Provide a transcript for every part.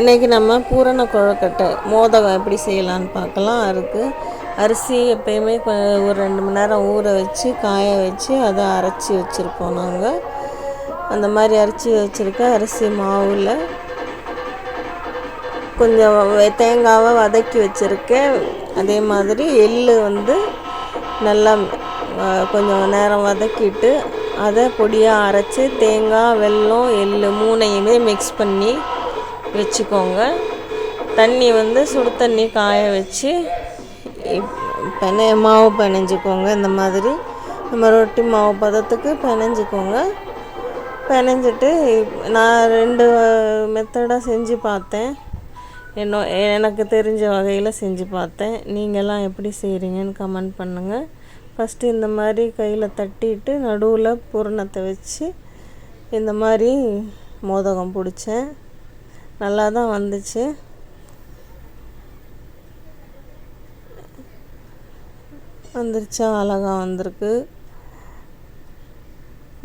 இன்றைக்கி நம்ம பூரண கொழுக்கட்டை. மோதகம் எப்படி செய்யலான்னு பார்க்கலாம். அதுக்கு அரிசி எப்பயுமே ஒரு ரெண்டு மணி நேரம் ஊற வச்சு காய வச்சு அதை அரைச்சி வச்சுருப்போம் நாங்கள் அந்த மாதிரி அரைச்சி வச்சுருக்க அரிசி மாவில் கொஞ்சம் தேங்காவை வதக்கி வச்சுருக்கேன். அதே மாதிரி எள்ளு வந்து நல்லா கொஞ்சம் நேரம் வதக்கிட்டு அதை பொடியாக அரைச்சி தேங்காய் வெல்லம் எள் மூணையுமே மிக்ஸ் பண்ணி வச்சுக்கோங்க. தண்ணி வந்து சுடு தண்ணி காய வச்சு பெனை மாவு பிணைஞ்சிக்கோங்க இந்த மாதிரி. நம்ம ரொட்டி மாவு பதத்துக்கு பிணைஞ்சிக்கோங்க பிணைஞ்சிட்டு நான் ரெண்டு மெத்தடாக செஞ்சு பார்த்தேன். என்ன எனக்கு தெரிஞ்ச வகையில் செஞ்சு பார்த்தேன். நீங்கள்லாம் எப்படி செய்கிறீங்கன்னு கமெண்ட் பண்ணுங்கள் ஃபஸ்ட்டு இந்த மாதிரி கையில் தட்டிட்டு நடுவில் பூரணத்தை வச்சு இந்த மாதிரி மோதகம் பிடிச்சேன். நல்லா தான் வந்துச்சு. வந்துருச்சா? அழகாக வந்திருக்கு.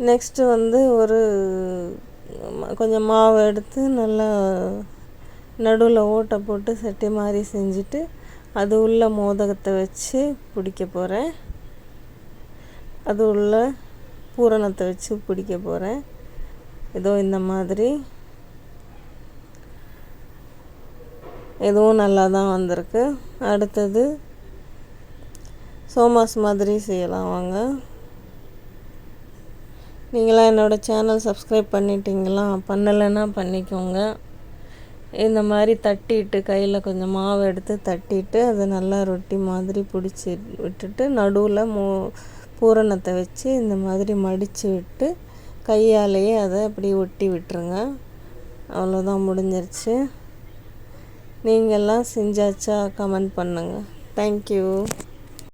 நெக்ஸ்ட்டு வந்து ஒரு கொஞ்சம் மாவு எடுத்து நல்லா நடுவில் ஓட்டை போட்டு சட்டி மாதிரி செஞ்சுட்டு அது உள்ள மோதகத்தை வச்சு பிடிக்க போகிறேன் அது உள்ள பூரணத்தை வச்சு பிடிக்க போகிறேன் ஏதோ இந்த மாதிரி. இதுவும் நல்லா தான் வந்திருக்கு. அடுத்தது சோமாஸ் மாதிரி செய்யலாம் வாங்க. நீங்களாம் என்னோடய சேனல் சப்ஸ்கிரைப் பண்ணிட்டீங்களா? பண்ணலைன்னா பண்ணிக்கோங்க. இந்த மாதிரி தட்டிட்டு கையில் கொஞ்சம் மாவு எடுத்து தட்டிட்டு அதை நல்லா ரொட்டி மாதிரி பிடிச்சி விட்டுட்டு நடுவில் மூ பூரணத்தை வச்சு இந்த மாதிரி மடித்து விட்டு கையாலேயே அதை அப்படி ஒட்டி விட்டுருங்க. அவ்வளோதான் முடிஞ்சிருச்சு. நீங்கள்லாம் செஞ்சாச்சா? கமெண்ட் பண்ணுங்கள் தேங்க்யூ